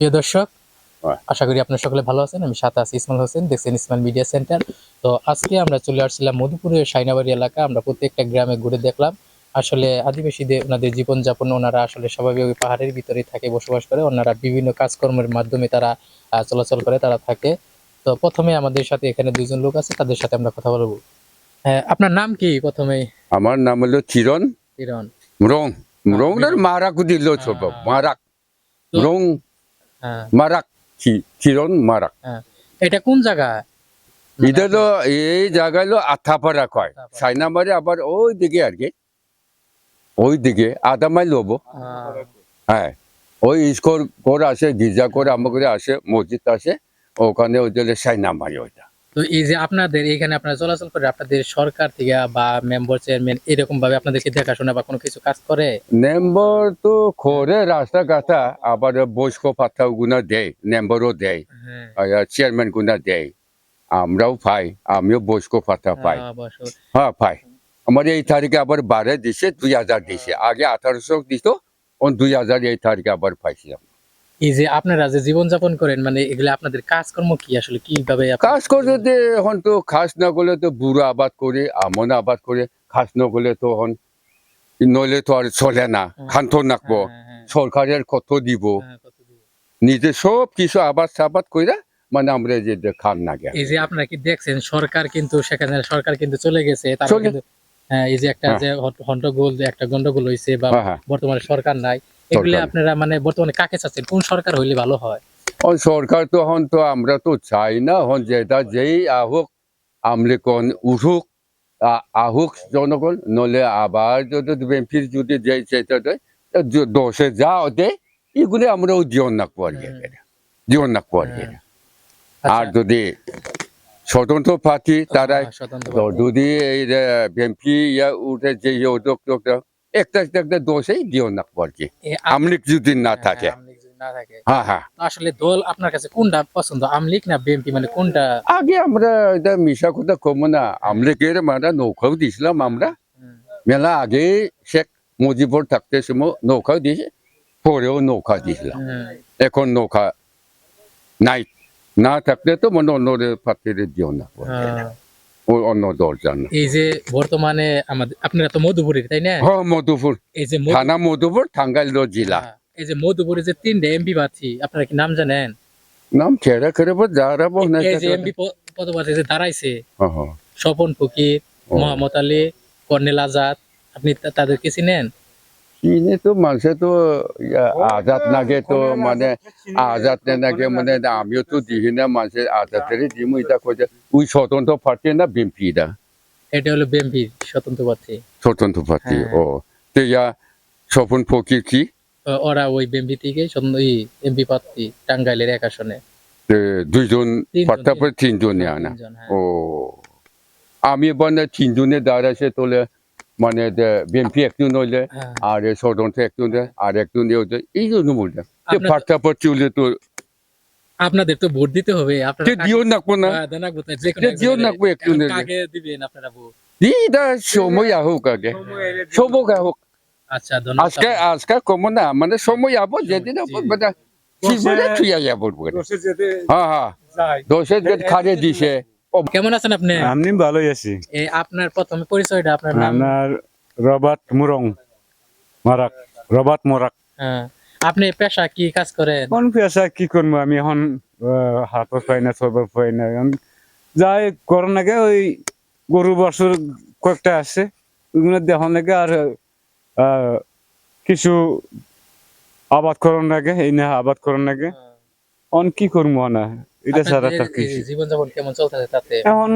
প্রিয় দর্শক আশা করি আপনারা সকলে ভালো আছেন আমি সাথে আছি ইসমাইল হোসেন দেখছেন ইসমাইল মিডিয়া সেন্টার। তো আজকে আমরা চলে আসছিলাম মধুপুরের সাইনাবাড়ি এলাকা আমরা প্রত্যেকটা গ্রামে ঘুরে দেখলাম। আসলে আদিবাসীদের ওনাদের জীবনযাপন ওনারা আসলে স্বাভাবিক পাহাড়ের ভিতরেই থাকে বসবাস করে। ওনারা বিভিন্ন কাজকর্মের মাধ্যমে তারা চলাচল করে তারা থাকে। তো প্রথমে আমাদের সাথে এখানে দুইজন লোক আছে তাদের সাথে আমরা কথা বলব। হ্যাঁ, আপনার নাম কি প্রথমে আমার নাম হলো চিরন কিরণ। মরং মরংদের মারাক দিল ছোট। মারাক। মরং মারাক চি- চিরন মারাক। হ্যাঁ। এটা কোন জায়গা? এটা তো এই জায়গায় হলো আথাপাড়া কয়। সাইনামারি আবার ওই দিকে আর কি। ওই দিকে আধা মাইল হব হ্যাঁ। ওই স্কোর করে আসে গির্জা করে আমাকে আসে মসজিদ আসে ওখানে ওই জন্য সাইনামারি ওইটা। তো এই যে আপনাদের এখানে আপনারা চলাচল করে আপনাদের সরকার থেকে বা মেম্বার চেয়ারম্যান এরকম ভাবে আপনাদেরকে দেখাশোনা বা কোনো কিছু কাজ করে? নেম্বর তো করে রাস্তা গাথা আবার বয়স্ক পাতা গুনা দেয় নেম্বরও দেয় হ্যাঁ। চেয়ারম্যান গুনা দেয়। আমরাও পাই আমিও বয়স্ক পাতা পাই। আহ, হ্যাঁ পাই। আমার এই তারিখে আবার বারে দিছে দুই হাজার দিছে। আগে আঠারোশো দিত দুই হাজার এই তারিখে আবার পাইছিলাম। এই যে আপনারা যে জীবনযাপন করেন মানে এগুলো আপনাদের কাজকর্ম কি আসলে কীভাবে কাজ করতে এখন তো খাস না করলে তো বুড়ো আবাদ করে আমন আবাদ করে খাস না করলে তো এখন নইলে তো আর চলে না খান্ত নাকবো হ্যাঁ, হ্যাঁ, সরকারের কত দিব হ্যাঁ। নিজে সব কিছু আবাদ সাবাদ কইরা মানে আমরা যে খান না গে এই যে আপনারা কি দেখছেন সরকার কিন্তু সেখানে সরকার কিন্তু চলে গেছে তারা কিন্তু হ্যাঁ এই যে একটা হ্যাঁ। যে হট- হন্টগোল একটা গন্ডগোল হয়েছে বা হ্যাঁ, হ্যাঁ। বর্তমানে সরকার নাই এগুলো। আপনারা মানে বর্তমানে কাকে চাচ্ছেন কোন সরকার হইলে ভালো হয় ও সরকার তো হন তো আমরা তো চাই না হন যেটা যেই আহুক আমলে কোন উঠুক আহুক জনগণ নলে আবার যদি বিএনপির যদি যে সেটা দোষে যা দেয় এগুলি আমরাও জীবন নাকবো আর কি হুম। জীবন আর হ্যাঁ। আর আচ্ছা, যদি স্বতন্ত্র প্রার্থী তারাই স্বতন্ত্র তো প্রার্থী। যদি এই বিএনপি ইয়া উঠে যে উদ্যোগ একটা একটা দোষেই জীবন নাকবো আর কি আমলিক যদি না হ্যাঁ, থাকে। আমলিগ যদি না থাকে। হ্যাঁ হ্যাঁ। আসলে দল আপনার কাছে কোনটা পছন্দ আমলিক না মানে কোনটা? আগে আমরা এটা মিশা কথা কমো না। আমলেকের মানে নৌকাও দিয়েছিলাম আমরা। মেলা আগে শেখ মুজিবুর থাকতে সময় নৌকাও দিয়েছে পরেও নৌকা দিয়েছিলাম। এখন নৌকা নাই। না থাকলে তো মানে অন্য পাত্রের দিও না। হ্যাঁ। অন্য দল জান এই যে বর্তমানে আমাদের আপনারা তো মধুপুরের তাই না? হ্যাঁ মধুপুর। এই যে থানা মধুপুর টাঙ্গাইল জেলা। হ্যাঁ, এই যে মধুপুরে যে তিনটে এমপি প্রার্থী আপনারা কি নাম জানেন? নাম ছেড়ে করে যারা বহ না এই যে এমপি পদপ্রার্থী যে দাঁড়াইছে হ্যাঁ, হ্যাঁ। স্বপন ফকির। মোহাম্মদ আলী কর্নেল আজাদ আপনি তাদেরকে চিনেন? চিনে তো মানুষে তো ইয়া আজাদ নাগে তো মানে আজাদ নে নাগে মানে আমিও তো দিহি না মানুষের আজাদের দিমু এটা কইছে ওই স্বতন্ত্র প্রার্থী না বিএনপি এটা হলো বিএনপি স্বতন্ত্র প্রার্থী। স্বতন্ত্র প্রার্থী হ্যাঁ। ও। তো ইয়া স্বপন ফকির কি? ওরা ওই বিএনপি থেকে এমপি প্রার্থী টাঙ্গাইলের এক আসনে। দুইজন তিনজন, তিনজন। না হ্যাঁ। ও। আমি মানে তিনজনে দাঁড়াছে তোলে মানে বিএনপি একজন হইলে। আর স্বতন্ত্র একজন আর একজন হইলে এই জন্য বললাম তো- পর চলে তো আপনাদের তো ভোট দিতে হবে আপনারা দিও নাকবো না যে দিও। নাকবো একটু নিলে। দিবেন আপনারা ভোট দিদা সময় আহুক আগে সময় আহুক আচ্ছা ধন্যবাদ আজকে আজকে কম না মানে সময় আবো যেদিন। আবো মানে ঠিক মানে থুইয়া যাব হ্যাঁ হ্যাঁ দোষে যে খারে দিছে কেমন আছেন আপনি? আমি ভালোই আছি। আপনার প্রথমে পরিচয়টা আপনার নাম? আপনার রবার্ট মুরং মারাক রবার্ট মরাক। হ্যাঁ আপনি পেশা কি কাজ করেন? কোন পেশা কি করব আমি এখন হাতও পাই না সব পাই না যাই করার নাকি ওই গরু বছর কয়েকটা আছে ওইগুলো দেখার নাকি আর কিছু আবাদ করার নাকি এই না আবাদ করার নাকি অন কি করব না? এটা ছাড়া তার কিছু। জীবন যাপন কেমন চলতেছে তাতে? এখন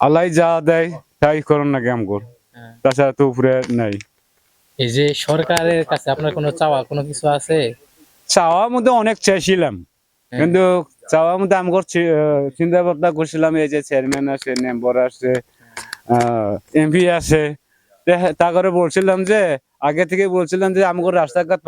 আলাই যা দেয় তাই করার নাকি আমগর হ্যাঁ। তাছাড়া তো উপরে নাই। এই যে সরকারের কাছে আপনার কোনো চাওয়া কোনো কিছু আছে? চাওয়ার মধ্যে অনেক চাইছিলাম। হ্যাঁ। কিন্তু চাওয়ার মধ্যে আমি চিন্তা ভাবনা করছিলাম এই যে চেয়ারম্যান আছে মেম্বার আছে এমপি আছে তা করে বলছিলাম যে আগে থেকে বলছিলাম যে আমাকে রাস্তাঘাট